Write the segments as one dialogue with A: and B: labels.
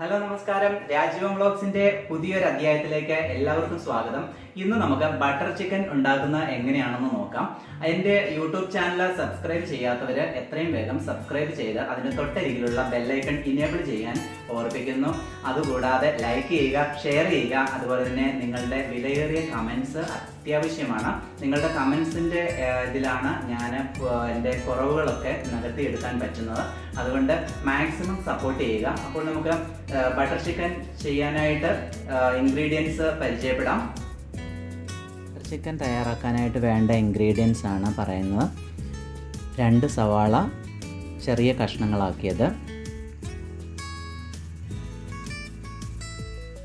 A: Hello നമസ്കാരം. രാജീവം വ്ളോഗ്സിന്റെ പുതിയൊരു അധ്യായത്തിലേക്ക് എല്ലാവർക്കും സ്വാഗതം. ഇന്ന് നമുക്ക് ബട്ടർ ചിക്കൻ ഉണ്ടാക്കുന്ന എങ്ങനെയാണെന്ന് നോക്കാം. അതിന്റെ യൂട്യൂബ് ചാനൽ സബ്സ്ക്രൈബ് ചെയ്യാത്തവര് എത്രയും വേഗം സബ്സ്ക്രൈബ് ചെയ്ത് അതിന് തൊട്ടരികിലുള്ള ബെല്ലൈക്കൺ ഇനേബിൾ ചെയ്യാൻ ഓർപ്പിക്കുന്നു. അതുകൂടാതെ ലൈക്ക് ചെയ്യുക ഷെയർ ചെയ്യുക അതുപോലെ തന്നെ നിങ്ങളുടെ വിലയേറിയ കമന്റ്സ് അത്യാവശ്യമാണ്. നിങ്ങളുടെ കമൻസിന്റെ ഇതിലാണ് ഞാൻ എന്റെ കുറവുകളൊക്കെ നികത്തിയെടുക്കാൻ പറ്റുന്നത്. അതുകൊണ്ട് മാക്സിമം സപ്പോർട്ട് ചെയ്യുക. അപ്പോൾ നമുക്ക് ബട്ടർ ചിക്കൻ ചെയ്യാനായിട്ട് ഇൻഗ്രീഡിയൻസ് പരിചയപ്പെടാം. ബട്ടർ ചിക്കൻ തയ്യാറാക്കാനായിട്ട് വേണ്ട ഇൻഗ്രീഡിയൻസ് ആണ് പറയുന്നത്. രണ്ട് സവാള ചെറിയ കഷ്ണങ്ങളാക്കിയത്.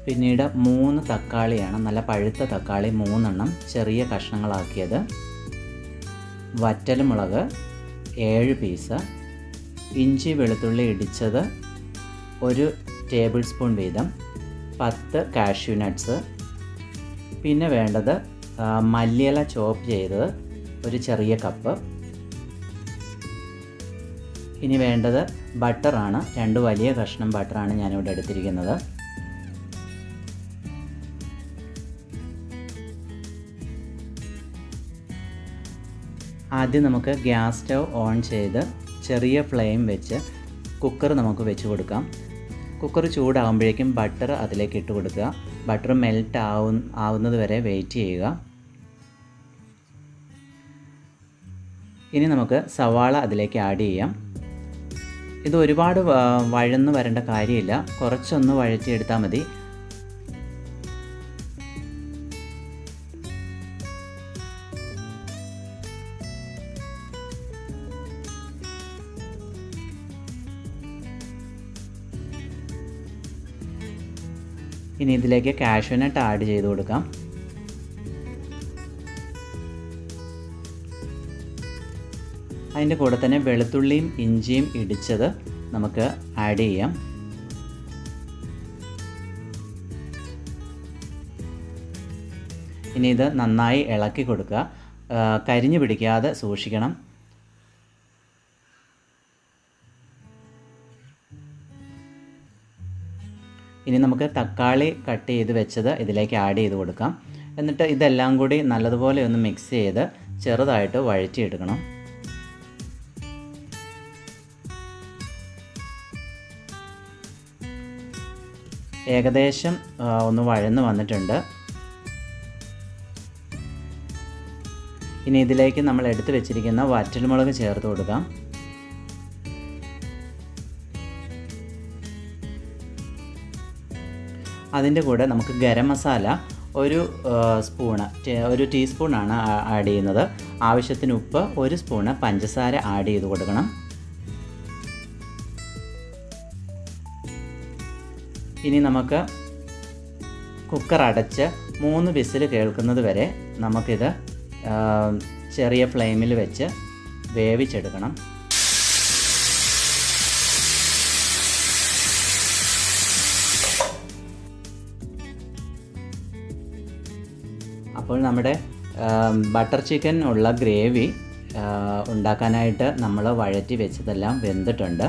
A: പിന്നീട് മൂന്ന് തക്കാളിയാണ് നല്ല പഴുത്ത തക്കാളി മൂന്നെണ്ണം ചെറിയ കഷ്ണങ്ങളാക്കിയത്. വറ്റൽമുളക് ഏഴ് പീസ്. ഇഞ്ചി വെളുത്തുള്ളി ഇടിച്ചത് ഒരു ടേബിൾ സ്പൂൺ വീതം. പത്ത് കാഷ്യൂ നട്ട്സ്. പിന്നെ വേണ്ടത് മല്ലിയില ചോപ്പ് ചെയ്തത് ഒരു ചെറിയ കപ്പ്. ഇനി വേണ്ടത് ബട്ടറാണ് രണ്ട് വലിയ കഷ്ണം ബട്ടറാണ് ഞാനിവിടെ എടുത്തിരിക്കുന്നത്. ആദ്യം നമുക്ക് ഗ്യാസ് സ്റ്റവ് ഓൺ ചെയ്ത് ചെറിയ ഫ്ലെയിം വെച്ച് കുക്കർ നമുക്ക് വെച്ച് കൊടുക്കാം. കുക്കർ ചൂടാകുമ്പോഴേക്കും ബട്ടർ അതിലേക്ക് ഇട്ട് കൊടുക്കുക. ബട്ടർ മെൽറ്റ് ആവു ആവുന്നത് വരെ വെയിറ്റ് ചെയ്യുക. ഇനി നമുക്ക് സവാള അതിലേക്ക് ആഡ് ചെയ്യാം. ഇത് ഒരുപാട് വഴന്ന് വരേണ്ട കാര്യമില്ല. കുറച്ചൊന്ന് വഴറ്റിയെടുത്താൽ മതി. ഇനി ഇതിലേക്ക് കാഷ്യൂനട്ട് ആഡ് ചെയ്ത് കൊടുക്കാം. അതിന്റെ കൂടെ തന്നെ വെളുത്തുള്ളിയും ഇഞ്ചിയും ഇടിച്ചത് നമുക്ക് ആഡ് ചെയ്യാം. ഇനി ഇത് നന്നായി ഇളക്കി കൊടുക്കുക. കരിഞ്ഞു പിടിക്കാതെ സൂക്ഷിക്കണം. ഇനി നമുക്ക് തക്കാളി കട്ട് ചെയ്ത് വെച്ചത് ഇതിലേക്ക് ആഡ് ചെയ്ത് കൊടുക്കാം. എന്നിട്ട് ഇതെല്ലാം കൂടി നല്ലതുപോലെ ഒന്ന് മിക്സ് ചെയ്ത് ചെറുതായിട്ട് വഴറ്റിയെടുക്കണം. ഏകദേശം ഒന്ന് വഴന്ന് വന്നിട്ടുണ്ട്. ഇനി ഇതിലേക്ക് നമ്മൾ എടുത്തു വെച്ചിരിക്കുന്ന വറ്റൽമുളക് ചേർത്ത് കൊടുക്കാം. അതിന്റെ കൂടെ നമുക്ക് ഗരം മസാല ഒരു സ്പൂണ് ഒരു ടീസ്പൂണാണ് ആഡ് ചെയ്യുന്നത്. ആവശ്യത്തിന് ഉപ്പ് ഒരു സ്പൂണ് പഞ്ചസാര ആഡ് ചെയ്ത് കൊടുക്കണം. ഇനി നമുക്ക് കുക്കർ അടച്ച് മൂന്ന് വിസിൽ കേൾക്കുന്നത് വരെ നമുക്കിത് ചെറിയ ഫ്ലെയിമിൽ വെച്ച് വേവിച്ചെടുക്കണം. അപ്പോൾ നമ്മുടെ ബട്ടർ ചിക്കൻ ഉള്ള ഗ്രേവി ഉണ്ടാക്കാനായിട്ട് നമ്മൾ വഴറ്റി വെച്ചതെല്ലാം വെന്തിട്ടുണ്ട്.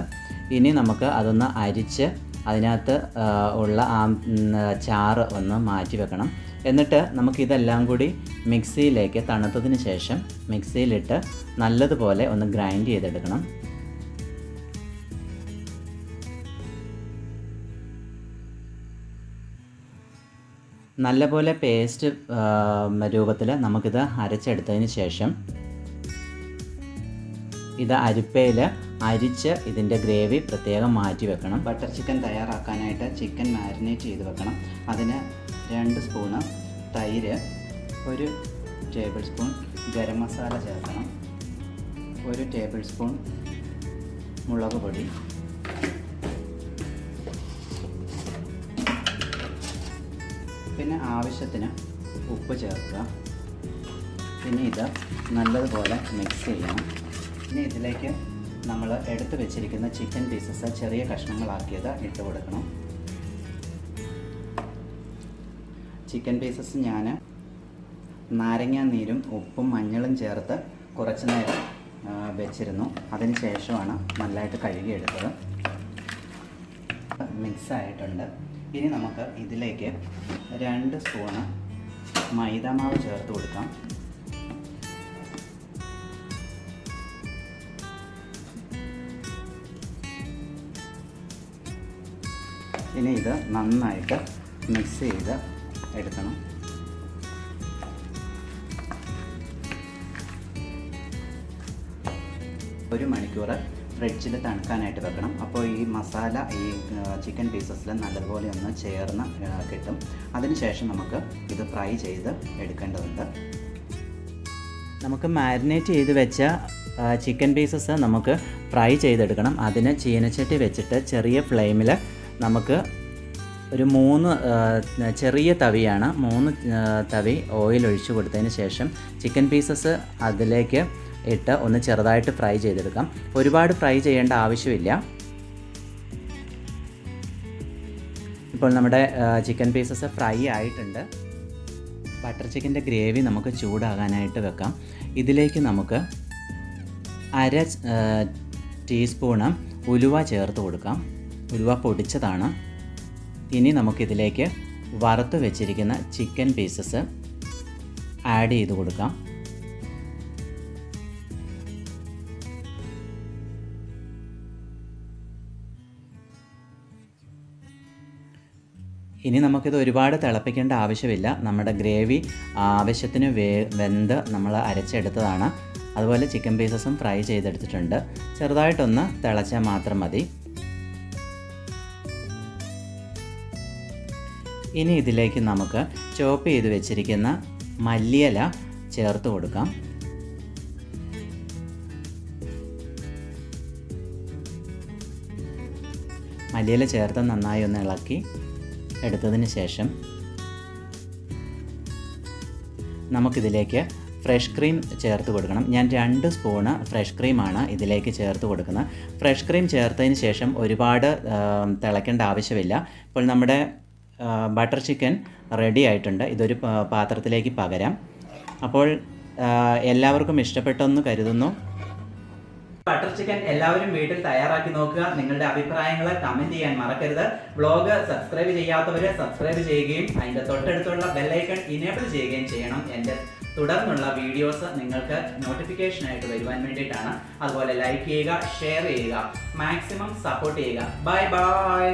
A: ഇനി നമുക്ക് അതൊന്ന് അരിച്ച് അതിനകത്ത് ഉള്ള ആ ചാറ് ഒന്ന് മാറ്റി വെക്കണം. എന്നിട്ട് നമുക്കിതെല്ലാം കൂടി മിക്സിയിലേക്ക് തണുത്തതിന് ശേഷം മിക്സിയിലിട്ട് നല്ലതുപോലെ ഒന്ന് ഗ്രൈൻഡ് ചെയ്തെടുക്കണം. നല്ലപോലെ പേസ്റ്റ് രൂപത്തിൽ നമുക്കിത് അരച്ചെടുത്തതിന് ശേഷം ഇത് അരിപ്പയിൽ അരിച്ച് ഇതിന്റെ ഗ്രേവി പ്രത്യേകം മാറ്റി വെക്കണം. ബട്ടർ ചിക്കൻ തയ്യാറാക്കാനായിട്ട് ചിക്കൻ മാരിനേറ്റ് ചെയ്ത് വെക്കണം. അതിന് രണ്ട് സ്പൂണ് തൈര് ഒരു ടേബിൾ സ്പൂൺ ഗരം മസാല ചേർക്കണം ഒരു ടേബിൾ സ്പൂൺ മുളക് പൊടി പിന്നെ ആവശ്യത്തിന് ഉപ്പ് ചേർക്കുക. പിന്നെ ഇത് നല്ലതുപോലെ മിക്സ് ചെയ്യണം. ഇനി ഇതിലേക്ക് നമ്മൾ എടുത്തു വെച്ചിരിക്കുന്ന ചിക്കൻ പീസസ് ചെറിയ കഷ്ണങ്ങളാക്കിയത് ഇട്ട് കൊടുക്കണം. ചിക്കൻ പീസസ് ഞാൻ നാരങ്ങാ നീരും ഉപ്പും മഞ്ഞളും ചേർത്ത് കുറച്ച് നേരം വെച്ചിരുന്നു. അതിന് ശേഷമാണ് നല്ലതായിട്ട് കഴുകിയെടുത്തത്. മിക്സ് ആയിട്ടുണ്ട്. ഇനി നമുക്ക് ഇതിലേക്ക് രണ്ട് സ്പൂണ് മൈദമാവ് ചേർത്ത് കൊടുക്കാം. ഇനി ഇത് നന്നായിട്ട് മിക്സ് ചെയ്ത് എടുക്കണം. ഒരു മണിക്കൂർ ഫ്രിഡ്ജിൽ തണുക്കാനായിട്ട് വെക്കണം. അപ്പോൾ ഈ മസാല ഈ ചിക്കൻ പീസസിൽ നല്ലതുപോലെ ഒന്ന് ചേർന്ന് കിട്ടും. അതിനുശേഷം നമുക്ക് ഇത് ഫ്രൈ ചെയ്ത് എടുക്കേണ്ടതുണ്ട്. നമുക്ക് മാരിനേറ്റ് ചെയ്ത് വെച്ച ചിക്കൻ പീസസ് നമുക്ക് ഫ്രൈ ചെയ്തെടുക്കണം. അതിന് ചീനച്ചട്ടി വെച്ചിട്ട് ചെറിയ ഫ്ലെയിമിൽ നമുക്ക് ഒരു മൂന്ന് ചെറിയ തവിയാണ്. മൂന്ന് തവി ഓയിൽ ഒഴിച്ചു കൊടുത്തതിന് ശേഷം ചിക്കൻ പീസസ് അതിലേക്ക് ഇട്ട് ഒന്ന് ചെറുതായിട്ട് ഫ്രൈ ചെയ്തെടുക്കാം. ഒരുപാട് ഫ്രൈ ചെയ്യേണ്ട ആവശ്യമില്ല. ഇപ്പോൾ നമ്മുടെ ചിക്കൻ പീസസ് ഫ്രൈ ആയിട്ടുണ്ട്. ബട്ടർ ചിക്കന്റെ ഗ്രേവി നമുക്ക് ചൂടാകാനായിട്ട് വെക്കാം. ഇതിലേക്ക് നമുക്ക് അര ടീസ്പൂണ് ഉലുവ ചേർത്ത് കൊടുക്കാം. ഉലുവ പൊടിച്ചതാണ്. ഇനി നമുക്കിതിലേക്ക് വറുത്ത് വെച്ചിരിക്കുന്ന ചിക്കൻ പീസസ് ആഡ് ചെയ്ത് കൊടുക്കാം. ഇനി നമുക്കിത് ഒരുപാട് തിളപ്പിക്കേണ്ട ആവശ്യമില്ല. നമ്മുടെ ഗ്രേവി ആവശ്യത്തിന് വേ വെന്ത് നമ്മൾ അരച്ചെടുത്തതാണ്. അതുപോലെ ചിക്കൻ പീസസും ഫ്രൈ ചെയ്തെടുത്തിട്ടുണ്ട്. ചെറുതായിട്ടൊന്ന് തിളച്ചാൽ മാത്രം മതി. ഇനി ഇതിലേക്ക് നമുക്ക് ചോപ്പ് ചെയ്ത് വെച്ചിരിക്കുന്ന മല്ലിയില ചേർത്ത് കൊടുക്കാം. മല്ലിയില ചേർത്ത് നന്നായി ഒന്ന് ഇളക്കി. എടുത്തതിന് ശേഷം നമുക്കിതിലേക്ക് ഫ്രഷ് ക്രീം ചേർത്ത് കൊടുക്കണം. ഞാൻ രണ്ട് സ്പൂണ് ഫ്രഷ് ക്രീമാണ് ഇതിലേക്ക് ചേർത്ത് കൊടുക്കുന്നത്. ഫ്രഷ് ക്രീം ചേർത്തതിന് ശേഷം ഒരുപാട് തിളയ്ക്കേണ്ട ആവശ്യമില്ല. ഇപ്പോൾ നമ്മുടെ ബട്ടർ ചിക്കൻ റെഡി ആയിട്ടുണ്ട്. ഇതൊരു പാത്രത്തിലേക്ക് പകരാം. അപ്പോൾ എല്ലാവർക്കും ഇഷ്ടപ്പെട്ടെന്ന് കരുതുന്നു. ബട്ടർ ചിക്കൻ എല്ലാവരും വീട്ടിൽ തയ്യാറാക്കി നോക്കുക. നിങ്ങളുടെ അഭിപ്രായങ്ങൾ കമന്റ് ചെയ്യാൻ മറക്കരുത്. ബ്ലോഗ് സബ്സ്ക്രൈബ് ചെയ്യാത്തവര് സബ്സ്ക്രൈബ് ചെയ്യുകയും അതിന്റെ തൊട്ടടുത്തുള്ള ബെല്ലൈക്കൺ ഇനേബിൾ ചെയ്യുകയും ചെയ്യണം. എന്റെ തുടർന്നുള്ള വീഡിയോസ് നിങ്ങൾക്ക് നോട്ടിഫിക്കേഷൻ ആയിട്ട് വരുവാൻ വേണ്ടിയിട്ടാണ്. അതുപോലെ ലൈക്ക് ചെയ്യുക ഷെയർ ചെയ്യുക മാക്സിമം സപ്പോർട്ട് ചെയ്യുക. Bye bye